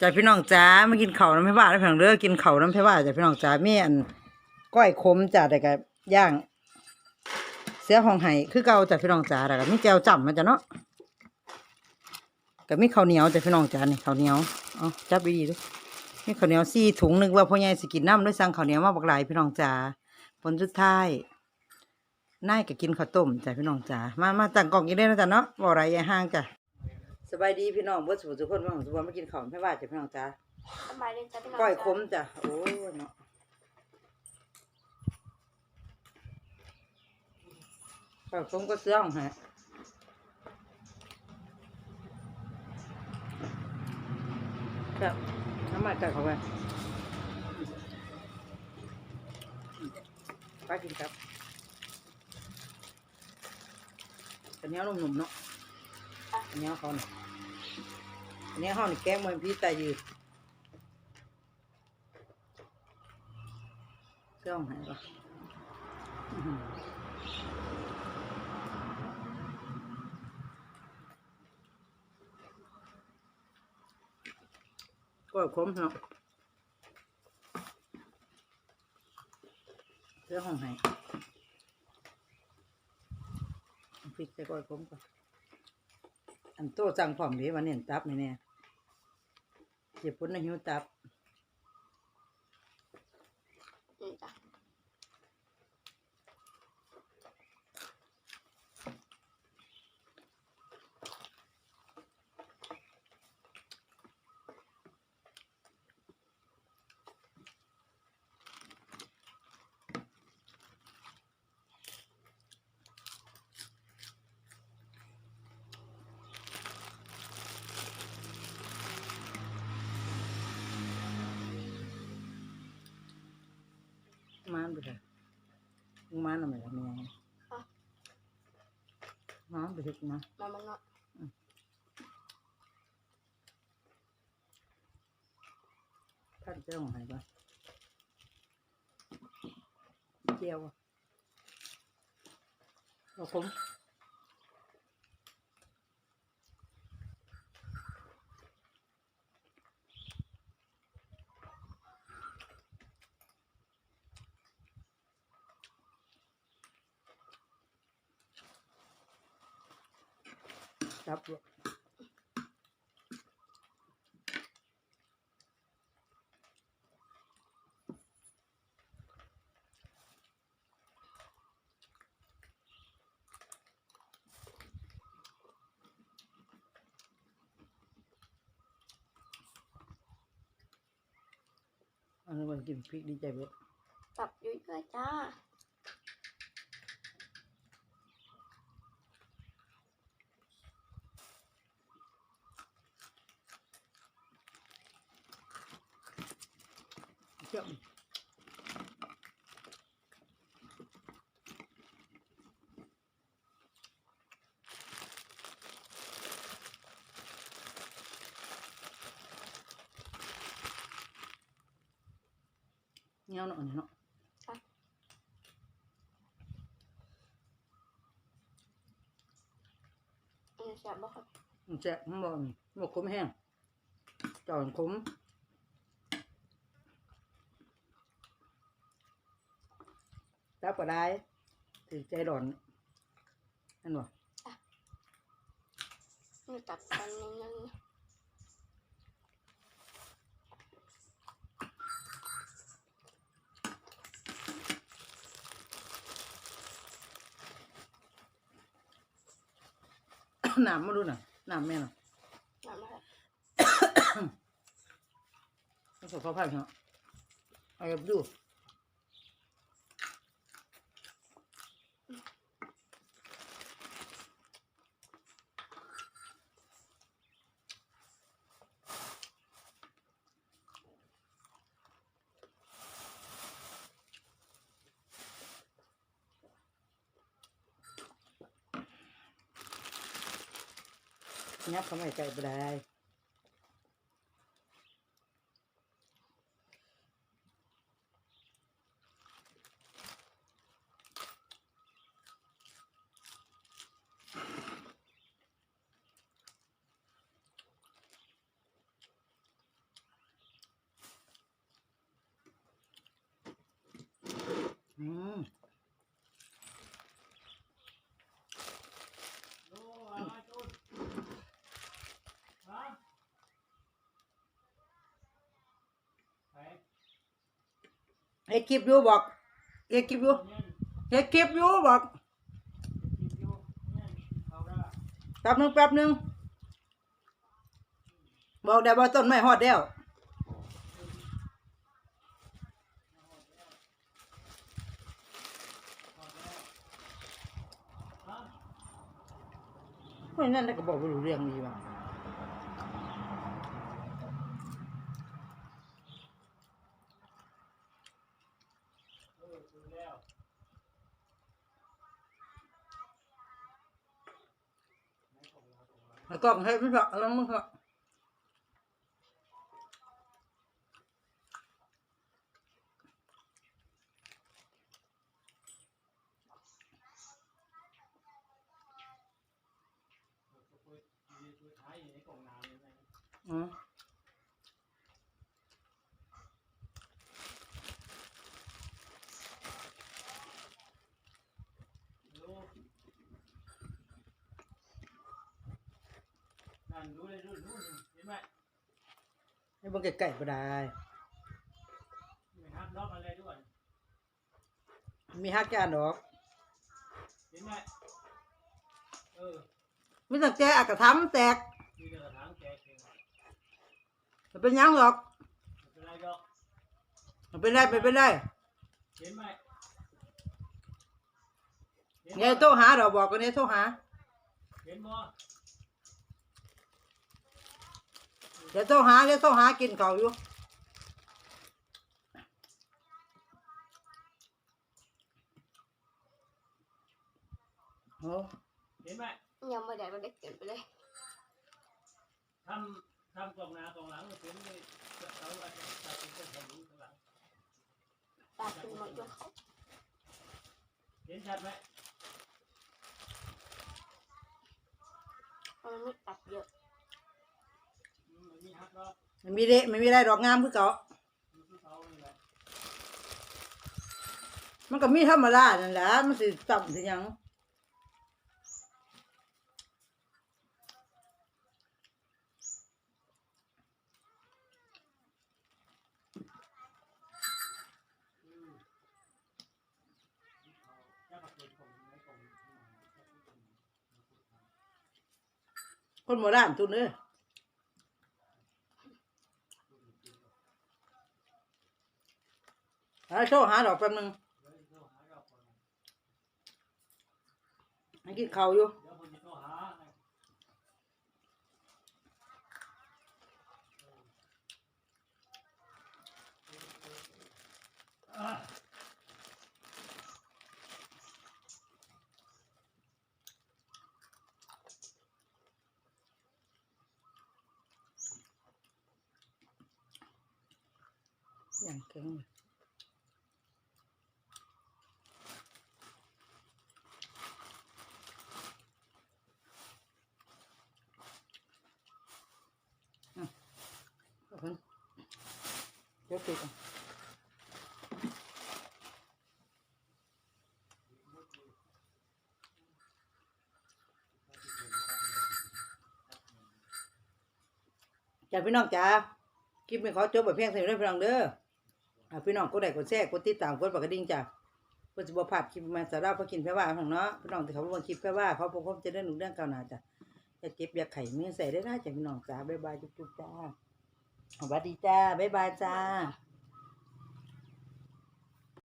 จ้าพี่น้องจ้ามากินข้าวน้ำเพว่าแล้วพี่น้องเด้อกินข้าวน้ำเพว่าจ้าพี่น้องจ้ามีอันก้อยขมจ้าแต่ก็ย่าง เสียห้องไห้คือเก่าจ้าพี่น้องจ้าแต่ก็มีแจวจ่ำมาจ้ะเนาะก็มีข้าวเหนียวจ้าพี่น้องจ้านี่ข้าวเหนียวเอจับดีดูมีข้าวเหนียวสี่ถุงนึกว่าพ่อใหญ่สิกินน้ำด้วยสั่งข้าวเหนียวมาบักหลายพี่น้องจ้าผลสุดท้ายนายก็กินข้าวต้มจ้าพี่น้องจ้ามามาตั้งกล่องกินได้นะจ้ะเนาะบ่ไรย่าห่างจ้ะ สบายดีพี่น้องเบ่สุขทุกคนว่าของสุขมากินข้าวไม่ว่าจ้ะพี่น้องจ้าสบายดีจ้ะพี่น้องก้อยจ้ะขมจ้ะโอ้ยเนาะก้อยขมก็เสื้อของฮะครับน้ำมันใส่เข้าไปป้ากินครับอันนี้นุ่มๆเนาะอันนี้เขาเนี่ย อันนี้เขาเนี่ยแกงมันพี่ตายืดจ้องหายปะอื้อหือก้อยขมเนาะเสื้อห้องไหายพริกใส่ก้อยขมก่อน อันโตสั่งพร้อมเดีวันนี้ตับนี่เนี่ยเจ็บปวดในหิวตับ ไปเถอะมึงมานทำไมล่ะเมียมานไปเถอะมา มามันเนาะท่านเจ้าของไหนบ้างเจียวอะเอาผม จับอันนี้วันกินพริกดีใจเบิดจับยุ่ยเลยจ้า เจ้าเงี้ยวเนาะอันนี้เนาะอันนี้แซ่บบ่ครับมันแจะมันบอกนี่มันบอกขมแห้งจอนขม รับก็ได้ถือใจร้อนนั่นบ่นี่ตัดกันนิดนึงน้ำมาดูหน่อยน้ำแม่หน่อยน้ำมันต้องสดข้าวผัดเนาะเอาไปดู ยับเข้ามาใกล้ไปได้ อ เฮ็ดคลิปอยู่บอกเฮ็ดคลิปอยู่เฮ็ดคลิปอยู่บอกแป๊บนึงแป๊บนึงบอกได้บ่ต้นไม้ฮอดแล้วเพราะนั่นก็บอกบ่รู้เรื่องดีว่า แล้วก็ให้ไม่พอแล้วมึงก็อืม นั่นดูเลยดูดูเห็นไหมให้เบิ่งไก่ๆก็ได้ ไม่หักล็อกอะไรด้วยมีฮักจานดอกเห็นไหมเออมีตั้งแต่อากระทำแตกมีแต่กระถางแกะเองมันเป็นหยังหรอกไม่เป็นไรดอกมันเป็นได้ไม่เป็นได้เห็นไหมเห็นเนี่ยโทรหาดอกบอกกันเนี่ยโทรหาเห็นบ่ เดี๋ยวโทรหาเดี๋ยวโทรหากินข้าวอยู่โอ้เห็นไหมยังไม่ได้มันได้เกินไปเลยทำทำกล่องหน้ากล่องหลังเห็นเลยเราอาจจะตัดเป็นคนทำรู้ข้างหลังตาขึ้นหมดยกเขาเห็นชัดไหมเพราะมันไม่ตัดเยอะอื มันมีไม่มีเดะไม่มีได้ดอกงามคือเก่ามันก็มีธรรมดานั่นแหละมันสิต่ำสิหยังคนโบราณทุนเอ้ย เอาโทรหาดอกแป๊บนึงเดี๋ยวเราหาดอกก่อนให้กินข้าวอยู่ยวคนจะเข้าหาไงอย่างแข็งเลย ขอบคุณเดี๋ยวปิดจ้าพี่น้องจ้าคลิปนี้ขอจบแบบเพียงเท่านี้เด้พี่น้องเด้ออ่าพี่น้องกดไลค์กดแชร์กดติดตามกดปากกระดิ่งจ้ะเพื่อจะบ่พลาดคลิปมาสาระพอกินแพ่ว่าของเนาะพี่น้องที่เขาบ่คลิปแพ่ว่าเขาพบจะได้หนุนเรื่องเก่าหนาจ้ะอย่าเก็บอย่าไข่มือใส่ได้นะจ้ะพี่น้องจ้าบ๊ายบายจุ๊บจ้า สวัสดีจ้า บ๊ายบายจ้า